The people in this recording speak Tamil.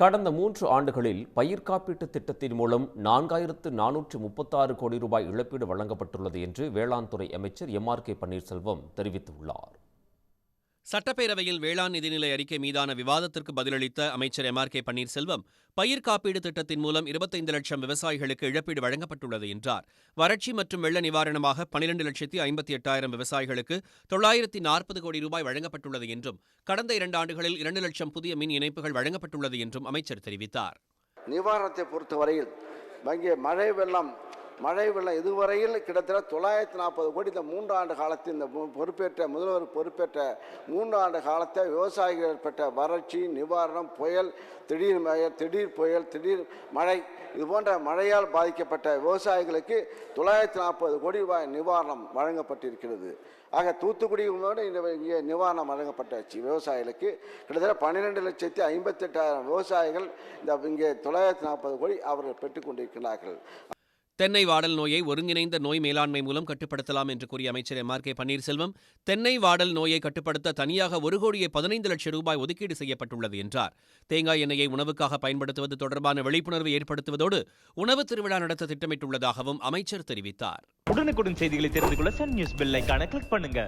கடந்த மூன்று ஆண்டுகளில் பயிர் காப்பீட்டு திட்டத்தின் மூலம் நான்காயிரத்து நானூற்று முப்பத்தாறு கோடி ரூபாய் இழப்பீடு வழங்கப்பட்டுள்ளது என்று வேளாண் துறை அமைச்சர் எம் ஆர் கே பன்னீர்செல்வம் தெரிவித்துள்ளார். சட்டப்பேரவையில் வேளாண் நிதிநிலை அறிக்கை மீதான விவாதத்திற்கு பதிலளித்த அமைச்சர் எம். ஆர். கே. பன்னீர்செல்வம் பயிர் காப்பீடு திட்டத்தின் மூலம் இருபத்தைந்து லட்சம் விவசாயிகளுக்கு இழப்பீடு வழங்கப்பட்டுள்ளது என்றார். வறட்சி மற்றும் வெள்ள நிவாரணமாக பனிரெண்டு லட்சத்தி ஐம்பத்தி எட்டாயிரம் விவசாயிகளுக்கு தொள்ளாயிரத்தி நாற்பது கோடி ரூபாய் வழங்கப்பட்டுள்ளது என்றும் கடந்த இரண்டு ஆண்டுகளில் இரண்டு லட்சம் புதிய மின் இணைப்புகள் வழங்கப்பட்டுள்ளது என்றும் அமைச்சர் தெரிவித்தார். நிவாரணத்தை பொறுத்தவரையில் மழை வெள்ளம் மழை வெள்ளம் இதுவரையில் கிட்டத்தட்ட தொள்ளாயிரத்தி நாற்பது கோடி இந்த மூன்று ஆண்டு காலத்தில் இந்த பொறுப்பேற்ற முதல்வர் பொறுப்பேற்ற மூன்று ஆண்டு காலத்தை விவசாயிகள் ஏற்பட்ட வறட்சி நிவாரணம் புயல் திடீர் மழை திடீர் புயல் திடீர் மழை இது போன்ற மழையால் பாதிக்கப்பட்ட விவசாயிகளுக்கு தொள்ளாயிரத்தி நாற்பது கோடி ரூபாய் நிவாரணம் வழங்கப்பட்டிருக்கிறது. ஆக தூத்துக்குடி இந்த இங்கே நிவாரணம் வழங்கப்பட்டாச்சு. விவசாயிகளுக்கு கிட்டத்தட்ட பன்னிரெண்டு லட்சத்தி ஐம்பத்தெட்டாயிரம் விவசாயிகள் இந்த இங்கே தொள்ளாயிரத்தி நாற்பது கோடி அவர்கள் பெற்றுக்கொண்டிருக்கிறார்கள் தென்னை வாடல் நோயை ஒருங்கிணைந்த நோய் மேலாண்மை மூலம் கட்டுப்படுத்தலாம் என்று கூறிய அமைச்சர் எம் ஆர் கே பன்னீர்செல்வம் தென்னை வாடல் நோயை கட்டுப்படுத்த தனியாக ஒரு கோடியே பதினைந்து லட்சம் ரூபாய் ஒதுக்கீடு செய்யப்பட்டுள்ளது என்றார். தேங்காய் எண்ணெயை உணவுக்காக பயன்படுத்துவது தொடர்பான விழிப்புணர்வு ஏற்படுத்துவதோடு உணவு திருவிழா நடத்த திட்டமிட்டுள்ளதாகவும் அமைச்சர் தெரிவித்தார். உடனுக்குடன் செய்திகளை தெரிந்து கொள்ள சன் நியூஸ் பெல்லைக்கான கிளிக் பண்ணுங்க.